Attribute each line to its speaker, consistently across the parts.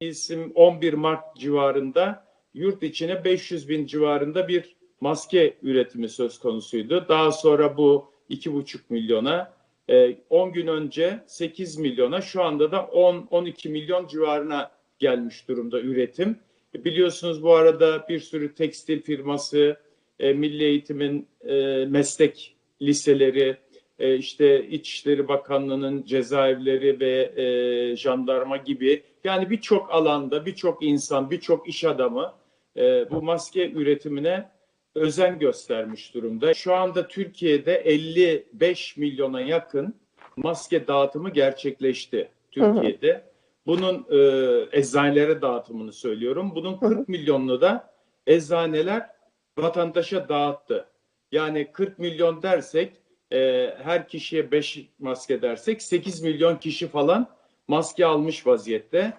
Speaker 1: isim 11 Mart civarında yurt içine 500 bin civarında bir maske üretimi söz konusuydu. Daha sonra bu 2,5 milyona, e, 10 gün önce 8 milyona, şu anda da 10-12 milyon civarına gelmiş durumda üretim. Biliyorsunuz bu arada bir sürü tekstil firması, e, Milli Eğitim'in e, meslek liseleri, e, işte İçişleri Bakanlığı'nın cezaevleri ve e, jandarma gibi yani birçok alanda birçok insan, birçok iş adamı e, bu maske üretimine özen göstermiş durumda. Şu anda Türkiye'de 55 milyona yakın maske dağıtımı gerçekleşti Türkiye'de. Bunun e, eczanelere dağıtımını söylüyorum. Bunun 40 milyonunu da eczaneler vatandaşa dağıttı. Yani 40 milyon dersek e, her kişiye 5 maske dersek 8 milyon kişi falan maske almış vaziyette.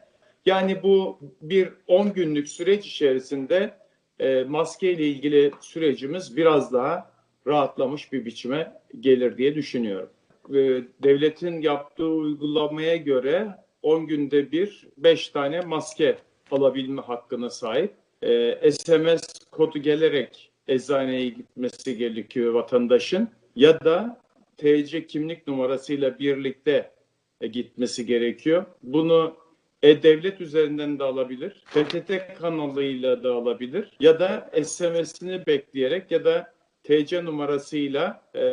Speaker 1: Yani bu bir 10 günlük süreç içerisinde e, maske ile ilgili sürecimiz biraz daha rahatlamış bir biçime gelir diye düşünüyorum. E, devletin yaptığı uygulamaya göre 10 günde bir 5 tane maske alabilme hakkına sahip. E, SMS kodu gelerek eczaneye gitmesi gerekiyor vatandaşın ya da TC kimlik numarasıyla birlikte e, gitmesi gerekiyor. Bunu e-Devlet üzerinden de alabilir, PTT kanalıyla da alabilir ya da SMS'ini bekleyerek ya da TC numarasıyla e,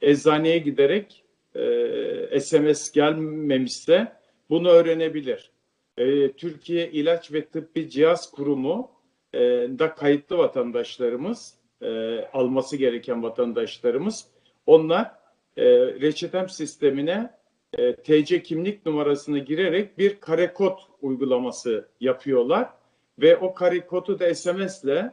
Speaker 1: eczaneye giderek e, SMS gelmemişse bunu öğrenebilir. E, Türkiye İlaç ve Tıbbi Cihaz Kurumu e, da kayıtlı vatandaşlarımız, e, alması gereken vatandaşlarımız, onlar e, reçetem sistemine e, TC kimlik numarasını girerek bir kare kod uygulaması yapıyorlar ve o kare kodu da SMS ile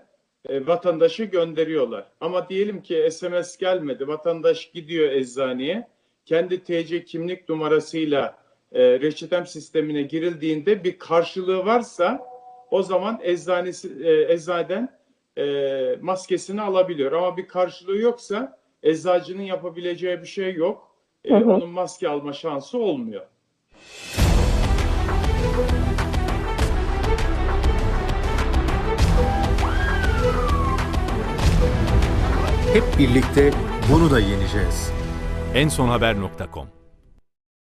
Speaker 1: e, vatandaşı gönderiyorlar. Ama diyelim ki SMS gelmedi, vatandaş gidiyor eczaneye, kendi TC kimlik numarasıyla e, reçetem sistemine girildiğinde bir karşılığı varsa o zaman eczanesi e, eczaneden e, maskesini alabiliyor. Ama bir karşılığı yoksa eczacının yapabileceği bir şey yok. E,
Speaker 2: Hı hı.
Speaker 1: Onun maske alma şansı olmuyor.
Speaker 3: Hep birlikte bunu da yeneceğiz.
Speaker 4: ensonhaber.com